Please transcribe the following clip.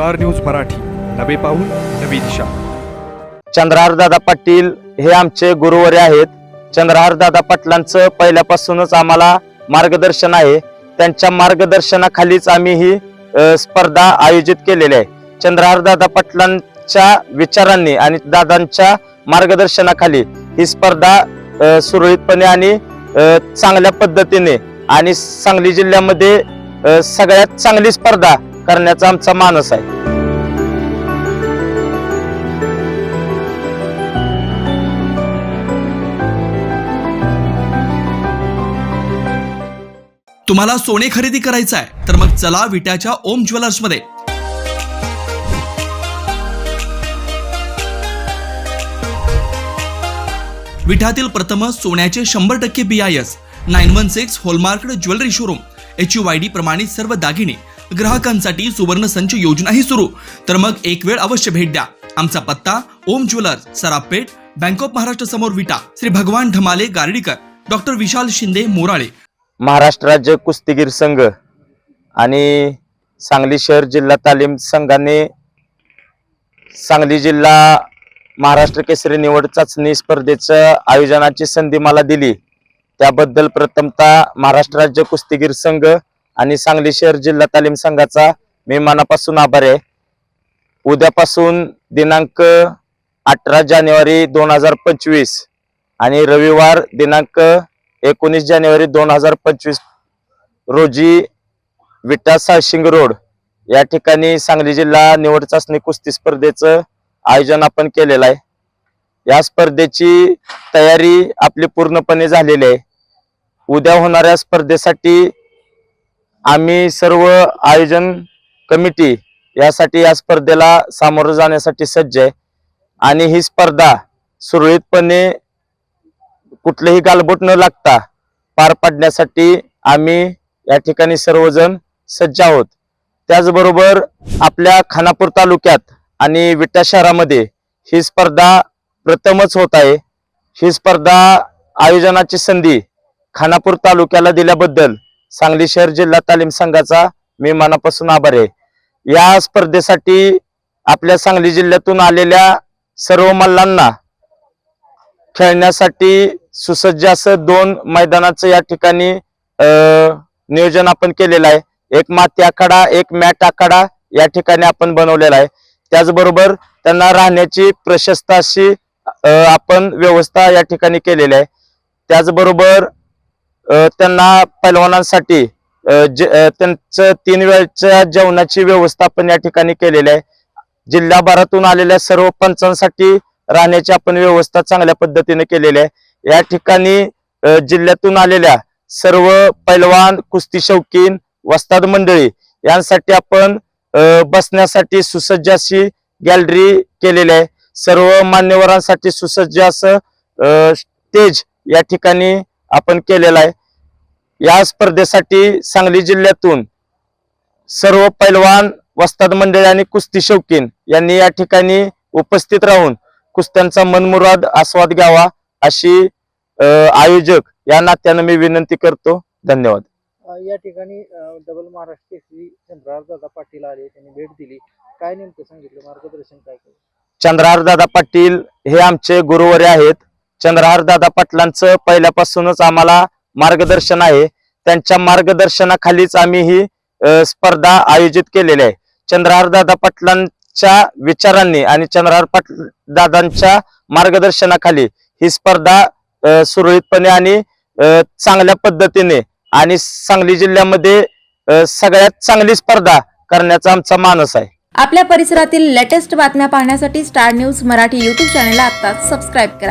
Star news Marathi. नवे पाऊल नवी दिशा. चंद्रहार दादा पाटील हे आमचे गुरुवारी आहेत. चंद्रहार दादा पाटलांचं पहिल्यापासूनच आम्हाला मार्गदर्शन आहे. त्यांच्या मार्गदर्शनाखालीच आम्ही ही स्पर्धा आयोजित केलेली आहे. चंद्रहार दादा पाटलांच्या विचारांनी आणि दादांच्या मार्गदर्शनाखाली ही स्पर्धा सुरळीतपणे आणि चांगल्या पद्धतीने आणि सांगली जिल्ह्यामध्ये सगळ्यात चांगली स्पर्धा करण्याचा आमचा मानस आहे. तुम्हाला सोने खरेदी करायचं आहे तर मग चला विट्याच्या ओम ज्वेलर्समध्ये. विठातील प्रथम सोन्याचे शंभर टक्के B I S nine one six hallmark jewellery showroom H U I D प्रमाणित सर्व दागिने ग्राहकांसाठी सुवर्ण संच योजनाही सुरू. तर मग एक वेळ अवश्य भेट द्या. आमचा पत्ता Om jewellers Sarapeth bank of Maharashtra समोर विटा श्री भगवान ढमाले गार्डीकर डॉक्टर विशाल शिंदे मोराळे. महाराष्ट्र राज्य कुस्तीगीर संघ आणि सांगली शहर जिल्हा तालीम संघाने सांगली जिल्हा महाराष्ट्र केसरी निवड चाचणी स्पर्धेचं आयोजनाची संधी मला दिली. त्याबद्दल प्रथमतः महाराष्ट्र राज्य कुस्तीगीर संघ आणि सांगली शहर जिल्हा तालीम संघाचा मी मनापासून आभार आहे. उद्यापासून दिनांक अठरा जानेवारी दोन हजार पंचवीस आणि रविवार दिनांक एकोणीस जानेवारी दोन हजार पंचवीस रोजी विटा साळशिंग रोड या ठिकाणी सांगली जिल्हा निवड चाचणी कुस्ती स्पर्धेचं आयोजन आपण केलेलं आहे. या स्पर्धेची तयारी आपली पूर्णपणे झालेली आहे. उद्या होणाऱ्या स्पर्धेसाठी आम्ही सर्व आयोजन कमिटी यासाठी या स्पर्धेला सामोरं जाण्यासाठी सज्ज आहे. आणि ही स्पर्धा सुरळीतपणे कुठलेही गालबोट न लागता पार पाडण्यासाठी आम्ही या ठिकाणी सर्वजण सज्ज आहोत. त्याचबरोबर आपल्या खानापूर तालुक्यात आणि विटा शहरामध्ये ही स्पर्धा प्रथमच होत आहे. ही स्पर्धा आयोजनाची संधी खानापूर तालुक्याला दिल्याबद्दल सांगली शहर जिल्हा तालीम संघाचा मी मनापासून आभार आहे. या स्पर्धेसाठी आपल्या सांगली जिल्ह्यातून आलेल्या सर्व मल्लांना खेळण्यासाठी सुसज्ज असं दोन मैदानाचं या ठिकाणी नियोजन आपण केलेलं आहे. एक माती आखाडा एक मॅट आखाडा या ठिकाणी आपण बनवलेला आहे. त्याचबरोबर त्यांना राहण्याची प्रशस्त अशी आपण व्यवस्था या ठिकाणी केलेली आहे. त्याचबरोबर त्यांना पैलवानांसाठी जे- त्यांचं तीन वेळच्या जेवणाची व्यवस्था आपण या ठिकाणी केलेली आहे. जिल्हाभरातून आलेल्या सर्व पंचांसाठी राहण्याची आपण व्यवस्था चांगल्या पद्धतीने केलेली आहे. या ठिकाणी जिल्ह्यातून आलेल्या सर्व पैलवान कुस्ती शौकीन वस्ताद मंडळी यांसाठी आपण बसण्यासाठी सुसज्ज अशी गॅलरी केलेली आहे. सर्व मान्यवरांसाठी सुसज्ज असं स्टेज या ठिकाणी आपण केलेला आहे. या स्पर्धेसाठी सांगली जिल्ह्यातून सर्व पैलवान वस्ताद मंडळी आणि कुस्ती शौकीन यांनी या ठिकाणी उपस्थित राहून कुस्त्यांचा मनमुराद आस्वाद घ्यावा अशी आयोजक या नात्यानं मी विनंती करतो. धन्यवाद. या ठिकाणी डबल महाराष्ट्र केसरी चंद्रहार दादा पाटील आले त्यांनी भेट दिली. काय नेमकं सांगितलं? मार्गदर्शन काय केलं? चंद्रहार दादा पाटील हे आमचे गुरुवारी आहेत. चंद्रहार दादा पाटलांचं पहिल्यापासूनच आम्हाला मार्गदर्शन आहे. त्यांच्या मार्गदर्शनाखालीच आम्ही ही स्पर्धा आयोजित केलेली आहे. चंद्रहार दादा पाटलांच्या विचारांनी आणि चंद्रहार पाटील दादांच्या मार्गदर्शनाखाली ही स्पर्धा सुरळीतपणे आणि चांगल्या पद्धतीने आणि सांगली जिल्ह्यामध्ये सगळ्यात चांगली स्पर्धा करण्याचा आमचा मानस आहे. आपल्या परिसरातील लेटेस्ट बातम्या पाहण्यासाठी स्टार न्यूज मराठी यूट्यूब चॅनलला आता सबस्क्राईब करा.